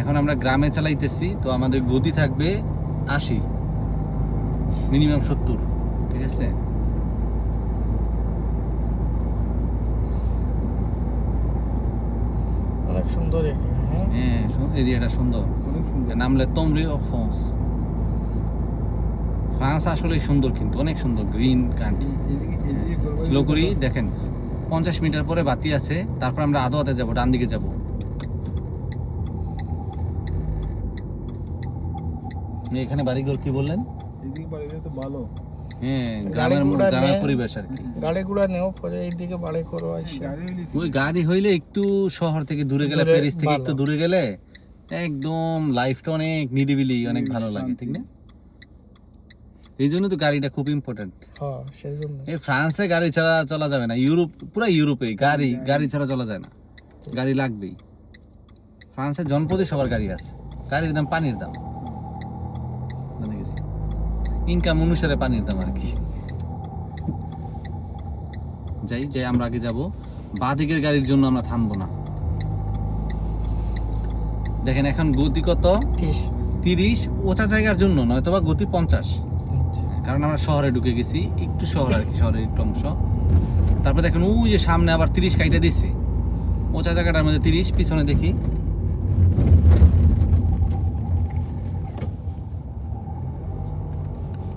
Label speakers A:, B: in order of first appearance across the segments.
A: এখন আমরা গ্রামে চালাইতেছি তো আমাদের গতি থাকবে আশি মিনিমাম সত্তর ঠিক আছে?
B: অনেক সুন্দর হ্যাঁ?
A: হ্যাঁ এরিয়াটা সুন্দর
C: অনেক সুন্দর।
A: নামলে তোমরি অফ ফ্রান্স ফ্রান্স আসলে সুন্দর কিন্তু অনেক সুন্দর গ্রিন কান্ট্রি।
C: ঘরবাড়ি
A: স্লো করি দেখেন পঞ্চাশ মিটার পরে বাতি আছে তারপর আমরা আদোয়াতে যাব ডান দিকে যাব। এখানে বাড়িঘর কি বললেন?
C: এদিকে বাড়িটা তো ভালো।
A: হ্যাঁ গ্রামের গ্রামের পরিবেশ আর কি।
B: গাড়ি ঘোড়া নেও পরে এইদিকে বাড়ি করো আসে
C: গাড়ি হইলে
A: ওই গাড়ি হইলে একটু শহর থেকে দূরে গেলে প্যারিস থেকে একটু দূরে গেলে একদম লাইফটা অনেক নিরিবিলি অনেক ভালো লাগে ঠিক না? এই জন্য তো গাড়িটা খুব ইম্পর্টেন্ট
B: হ্যাঁ
A: এই ফ্রান্সে গাড়ি ছাড়া চলা যাবে না ইউরোপ পুরো ইউরোপে গাড়ি গাড়ি। ছাড়া চলা যায় না। গাড়ি লাগবেই। ফ্রান্সে জনপদে সবার গাড়ি আছে। গাড়ির দাম পানির দাম। ইনকাম অনুসারে পানির দাম আর কি। যাই যাই আমরা আগে যাব। বাদিকের গাড়ির জন্য আমরা থামবো না। দেখেন এখন গতি কত?
B: তিরিশ।
A: তিরিশ ওচা জায়গার জন্য নয়তো বা গতি পঞ্চাশ। কারণ আমরা শহরে ঢুকে গেছি একটু শহর আর কি শহরের একটু অংশ। তারপর দেখেন ওই যে সামনে আবার তিরিশ কাইটা দিচ্ছে ওচা জায়গাটার মধ্যে তিরিশ পিছনে দেখি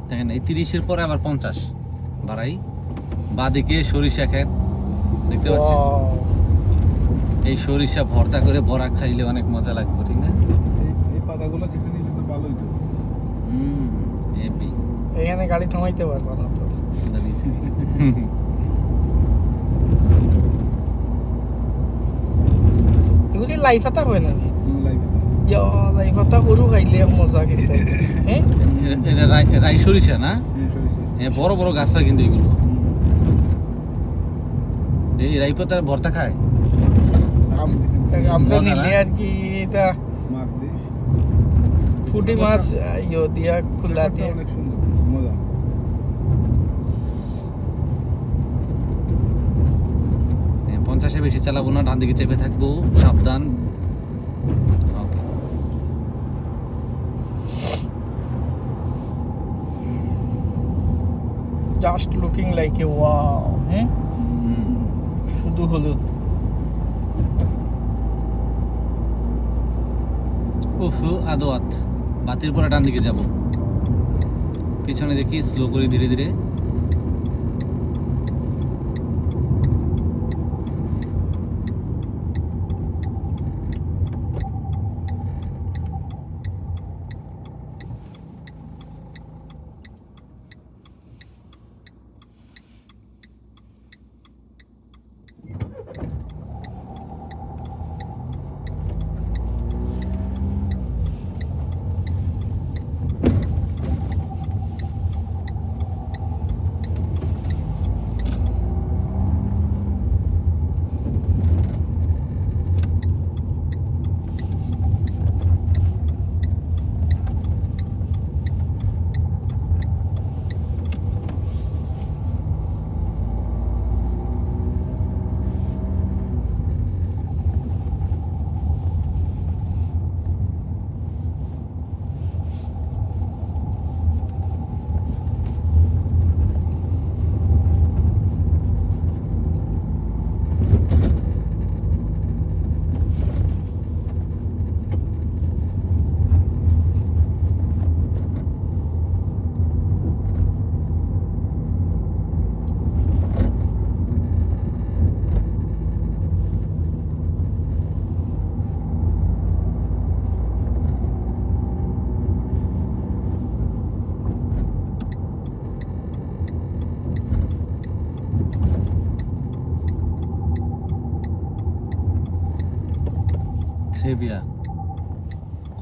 A: দেখেন এই তিরিশের পরে আবার পঞ্চাশ বাড়াই। বাদিকে সরিষা খেত দেখতে পাচ্ছেন? এই সরিষা ভর্তা করে বড়া খাইলে অনেক মজা লাগবে ঠিক না?
C: এই- পাতাগুলো কিছু নিলে তো ভালোই তো।
A: Hmm heavy.
B: এখানে গাড়ি থামাইতে পারব না তো। এগুলি হয় না। ইয়া লাইফ আতা করু খাইলে মজা কিন্তু। হ্যাঁ
A: এটা- এটা রাই- রাই সরিষা না?
C: হ্যাঁ, সরিষা।
A: হ্যাঁ বড় বড় গাছ আছে কিন্তু এগুলো এই রাইপতার ভর্তা খায়?
B: আমরা
A: না?
B: নিলে আর কি এটা ফুটি মাছ ইয়ে দিয়া খোলা দিয়ে।
C: অনেক সুন্দর, মজা।
A: পঞ্চাশে বেশি চালাবো না ডান দিকে চেপে থাকব সাবধান
B: just looking like a wow হ্যাঁ
A: হুম।
B: শুধু হলুদ।
A: উফু আদোয়াত বাতির পরে ডান দিকে যাব। পিছনে দেখি স্লো করে ধীরে ধীরে।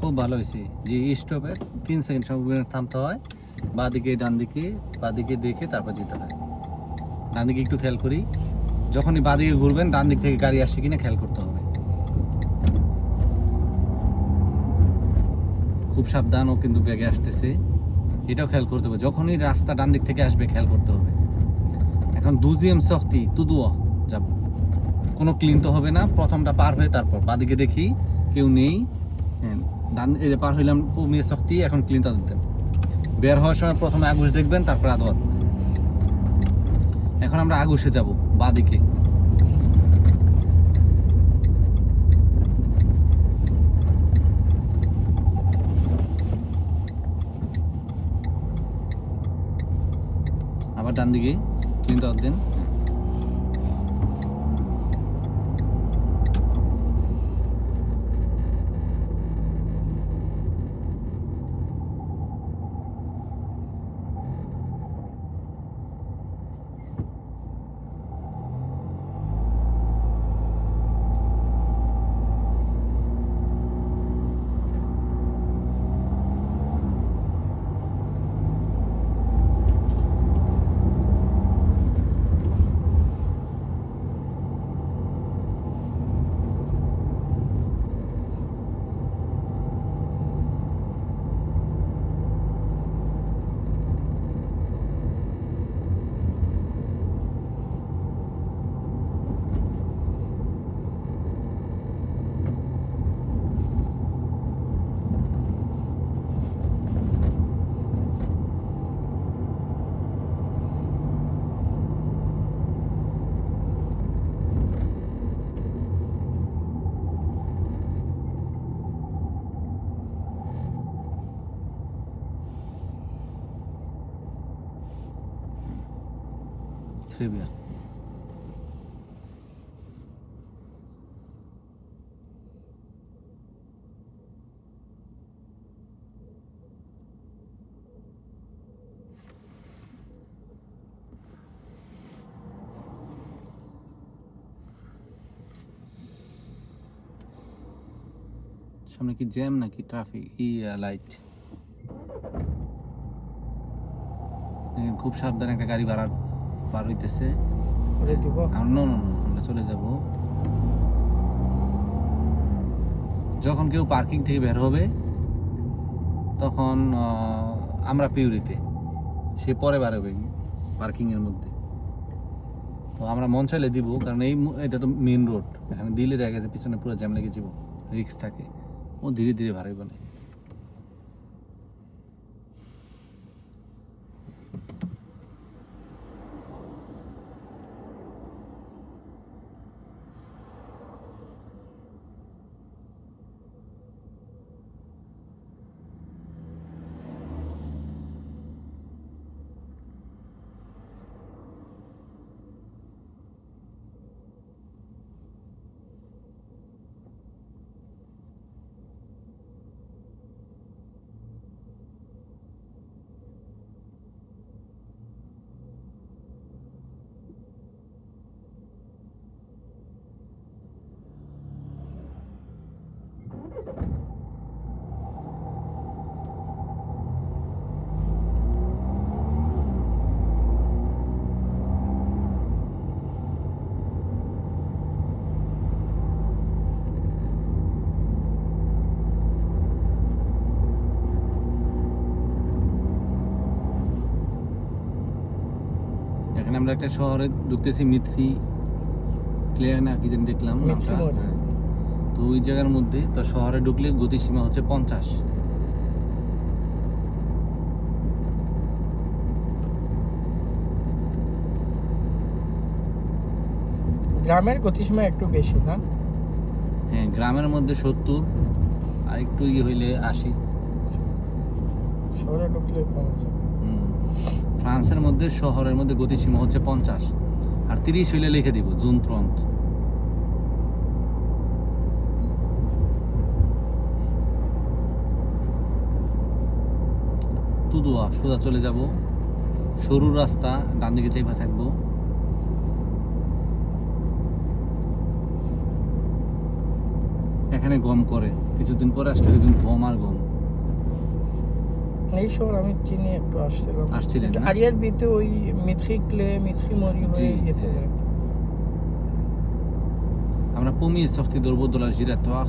A: খুব ভালো হয়েছে। যে তিন সেকেন্ড থামতে হয়। ডান দিকে দেখে তারপর যেতে হয়। ডান দিকে একটু খেয়াল করি। যখনই ঘুরবেন ডান দিক থেকে গাড়ি আসে কিনা খেয়াল করতে হবে। খুব সাবধান ও কিন্তু ব্যাগে আসতেছে। এটাও খেয়াল করতে হবে। যখনই রাস্তা ডান দিক থেকে আসবে, খেয়াল করতে হবে। এখন দুজিএম শক্তি তুদুয়া যাব। কোনো ক্লিন তো হবে না। প্রথমটা পার হয়ে তারপর বাদিকে দেখি। কেউ নেই। হ্যাঁ ডান এই যে পার হইলাম পুমিয়ে শক্তি, এখন ক্লিন দিতেন। বের হওয়ার সময় প্রথমে আগুশ দেখবেন, তারপর আদোয়াত এখন আমরা আগুশে যাব, বাদিকে। আবার ডান দিকে ক্লিন দেন Bien. সামনে কি জ্যাম নাকি ট্রাফিক ই লাইট খুব সাবধানে একটা গাড়ি বাড়ার পার হইতেছে। নো নো নো, আমরা চলে যাব। যখন কেউ পার্কিং থেকে বের হবে তখন আমরা পিউরিতে। সে পরে বার হবে পার্কিং এর মধ্যে। তো আমরা মন চাইলে দিব কারণ এই এটা তো মেন রোড এখানে দিলে দেখা গেছে পিছনে পুরো জ্যাম লেগে যাব রিক্স থাকে। ও ধীরে ধীরে ভাড়াই বলে এখানে আমরা একটা শহরে ঢুকতেছি মিথ্রি ক্লিয়ার না কি জানি দেখলাম নামটা। হ্যাঁ। তো ওই জায়গার মধ্যে তো শহরে ঢুকলে গতিসীমা হচ্ছে পঞ্চাশ
B: গ্রামের গতিসীমা একটু বেশি না
A: হ্যাঁ গ্রামের মধ্যে সত্তর আর একটু ইয়ে হইলে আশি
B: শহরে ঢুকলে কম
A: হুম। ফ্রান্সের মধ্যে, শহরের মধ্যে গতিসীমা হচ্ছে পঞ্চাশ। আর তিরিশ হইলে লিখে দিব, জুন ত্রন্ত তুদুয়া সোজা চলে যাব। সরু রাস্তা ডান দিকে চাইপা থাকব। এখানে গম করে, কিছুদিন পরে আসলে গম আর গম।
B: এই শহর আমি চিনি একটু আসছিলাম।
A: আসছিলেন?
B: আরিয়ার বিতে ওই মিথ্রি ক্লে মিথ্রি মরি হয়ে যেতে যায়
A: আমরা pommier est sorti de robot de la giratoire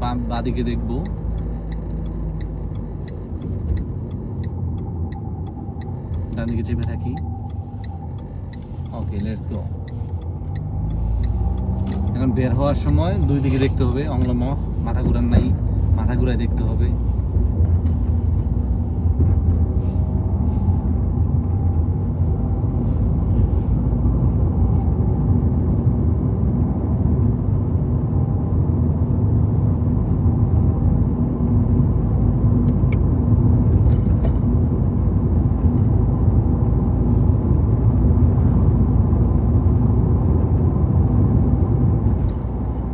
A: বা- বাদিকে দেখব। ডান দিকে চেপে থাকি। ওকে লেটস গো এখন বের হওয়ার সময় দুই দিকে দেখতে হবে অংলম মাথা ঘুরার নাই মাথা ঘুরায় দেখতে হবে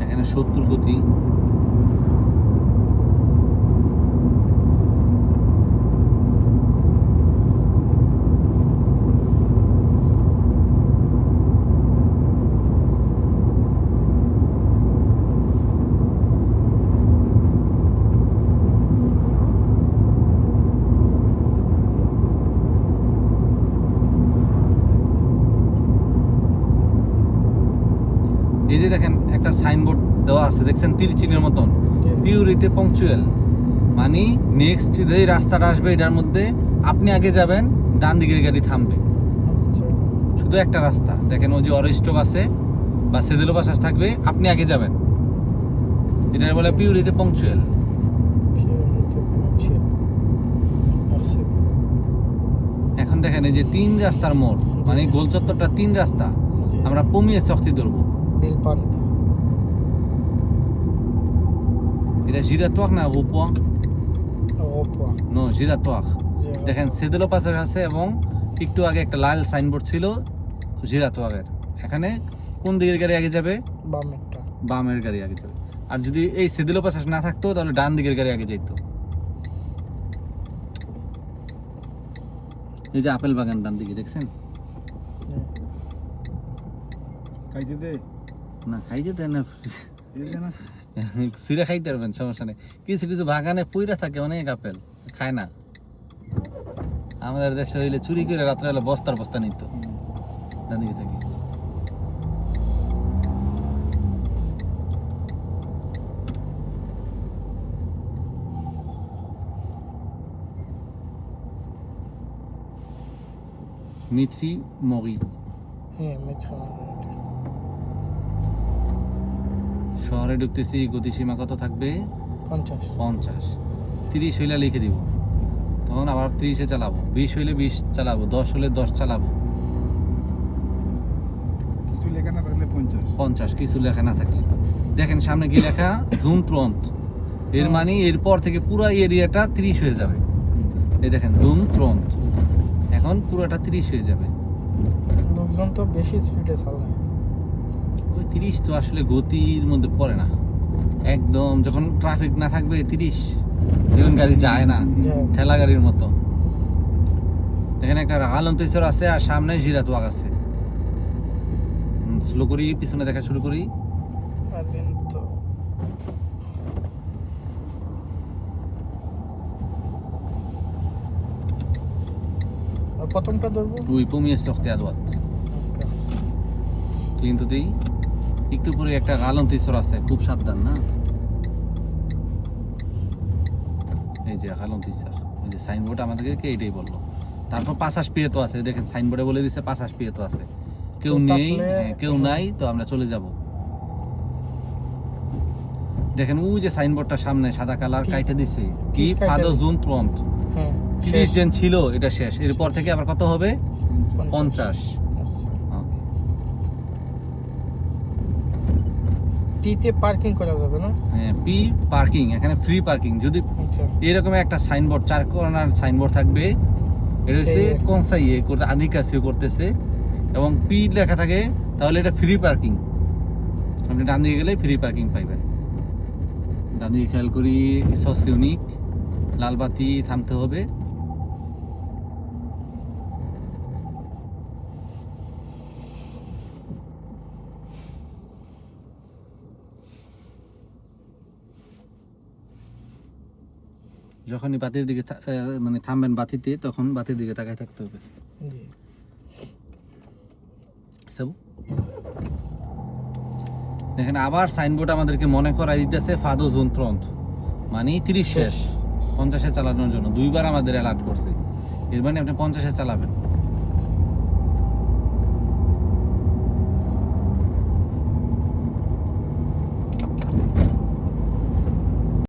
A: এখানে সত্তর গতি এই যে দেখেন একটা সাইনবোর্ড দেওয়া আছে দেখছেন? তিরচিনের মতন। পিউরিতে পংচুয়াল মানে নেক্সট যে রাস্তাটা আসবে এটার মধ্যে আপনি আগে যাবেন ডান দিকের গাড়ি থামবে।
B: আচ্ছা।
A: শুধু একটা রাস্তা। দেখেন ওই যে অরেস্টক আছে বা সেদিলো বাসাস থাকবে আপনি আগে যাবেন। এটার বলে পিউরিতে পংচুয়াল
B: আসছে
A: এখন দেখেন এই যে তিন রাস্তার মোড় মানে গোল চত্বরটা তিন রাস্তা। আমরা কমিয়ে শক্তি ধরবো। এটা জিরাতোয়াক না রূপোয়া
B: ওপা
A: নো জিরাতোয়াক দেখেন সেদিলো পাশাস আছে এবং একটু আগে একটা লাল সাইনবোর্ড ছিল জিরাতোয়াগের এখানে কোন দিকের গাড়ি আগে যাবে?
B: বামেরটা।
A: বামের গাড়ি আগে যাবে। আর যদি এই সেদিলো পাশাস না থাকতো তাহলে ডান দিকের গাড়ি আগে যেত এই যে আপেল বাগান ডান দিকে দেখছেন?
B: জি।
C: খাইতে দে।
A: না খাইতে দেয় না।
C: এই যে না।
A: সিরে খাইতে পারবেন, সমস্যা নেই। কিছু কিছু বাগানে পইরা থাকে, অনেক আপেল, খায় না। আমাদের দেশে হইলে চুরি করে রাত্রে হলে বস্তার বস্তা নিত। ডান দিকে থেকে। মিথ্রি মগি
B: হ্যাঁ
A: শহরে ঢুকতেছি গতিসীমা কত থাকবে?
B: পঞ্চাশ।
A: পঞ্চাশ। তিরিশ হইলে লিখে দিব। তখন আবার তিরিশে চালাবো। বিশ হইলে বিশ চালাবো। দশ হলে দশ চালাবো।
C: কিছু লেখা না থাকলে পঞ্চাশ।
A: পঞ্চাশ কিছু লেখা না থাকলে। দেখেন সামনে কি লেখা? জুম ত্রন্ত এর মানে এরপর থেকে পুরো এরিয়াটা তিরিশ হয়ে যাবে। এই দেখেন জুম ত্রন্ত এখন পুরোটা তিরিশ হয়ে যাবে।
B: লোকজন তো বেশি স্পিডে চালায়।
A: তিরিশ তো আসলে গতির মধ্যে পড়ে না। একদম যখন ট্রাফিক না থাকবে তিরিশ যখন গাড়ি যায় না ঠেলা গাড়ির মতো। দেখেন একটা আলন্তেশ্বর আছে আর সামনে জিরাতওয়াগ আছে। স্লো করি পিছনে দেখা শুরু করি।
B: প্রথমটা ধরবো?
A: পমিয়ে শক্তি আদওয়াত কিন্তু দিই। একটু পরে একটা আলন্তেশ্বর আছে খুব সাবধান না? এই যে আলন্তেশ্বর ওই যে সাইনবোর্ড আমাদেরকে এইটাই বলল? তারপর পাশাস পিয়ে তো আছে দেখেন সাইনবোর্ডে বলে দিচ্ছে পাশাস পিয়ে তো আছে। কেউ নেই হ্যাঁ, কেউ নাই তো আমরা চলে যাব। দেখেন ওই যে সাইনবোর্ডটা সামনে সাদা কালার কাইটে দিছে।
B: কি
A: কি
B: কাইটে
A: ফাদো জুন ত্রন্ত
B: হ্যাঁ শেষ।
A: জন ছিল এটা শেষ। এরপর থেকে আবার কত হবে? পঞ্চাশ।
B: পিতে পার্কিং করা যাবে না?
A: হ্যাঁ, পি পার্কিং এখানে ফ্রি পার্কিং যদি
B: আচ্ছা।
A: এরকম একটা সাইনবোর্ড চার কর্নার সাইনবোর্ড থাকবে এটা হচ্ছে কনসাইয়ে করতে আদিকাসিও করতেছে। এবং পি লেখা থাকে তাহলে এটা ফ্রি পার্কিং আপনি ডান দিকে গেলে ফ্রি পার্কিং পাইবেন। ডান দিকে খেয়াল করি সস ইউনিক লালবাতি থামতে হবে। যখনই বাতির দিকে মানে থামবেন বাতিতে তখন বাতির দিকে তাকায় থাকতে হবে। দেখেন আবার সাইনবোর্ড আমাদেরকে মনে করাই দিতেছে ফাদো জোন মানে তিরিশ
B: শেষ।
A: পঞ্চাশে চালানোর জন্য। দুইবার আমাদের অ্যালার্ট করছে। এর মানে আপনি পঞ্চাশে চালাবেন।